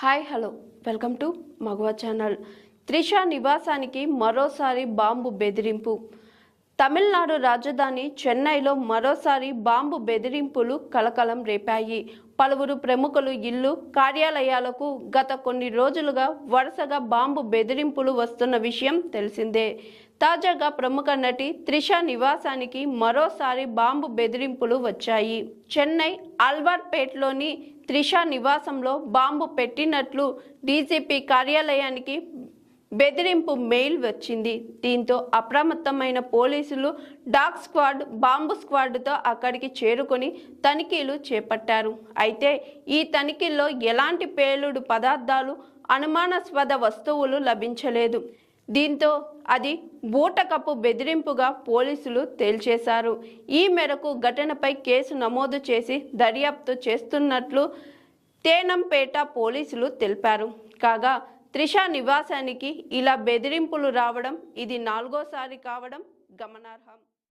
Hi hello. Welcome to మగవా channel. Trisha నివాసానికి మరోసారి బాంబు బెదిరింపు. తమిళనాడు రాజధాని చెన్నైలో మరోసారి బాంబు బెదిరింపులు కలకలం రేపాయి. పలువురు ప్రముఖులు ఇల్లు కార్యాలయాలకు గత కొన్ని రోజులుగా వరుసగా బాంబు బెదిరింపులు వస్తున్న విషయం తెలిసిందే. తాజాగా ప్రముఖ నటి త్రిష నివాసానికి మరోసారి బాంబు బెదిరింపులు వచ్చాయి. చెన్నై అల్వార్పేట్లోని త్రిష నివాసంలో బాంబు పెట్టినట్లు డీజీపీ కార్యాలయానికి బెదిరింపు మెయిల్ వచ్చింది. దీంతో అప్రమత్తమైన పోలీసులు డాగ్ స్క్వాడ్ బాంబు స్క్వాడ్తో అక్కడికి చేరుకొని తనిఖీలు చేపట్టారు. అయితే ఈ తనిఖీల్లో ఎలాంటి పేలుడు పదార్థాలు అనుమానాస్పద వస్తువులు లభించలేదు. దీంతో అది బూటకపు బెదిరింపుగా పోలీసులు తేల్చేశారు. ఈ మేరకు ఘటనపై కేసు నమోదు చేసి దర్యాప్తు చేస్తున్నట్లు తేనంపేట పోలీసులు తెలిపారు. కాగా త్రిష నివాసానికి ఇలా బెదిరింపులు రావడం ఇది నాలుగోసారి కావడం గమనార్హం.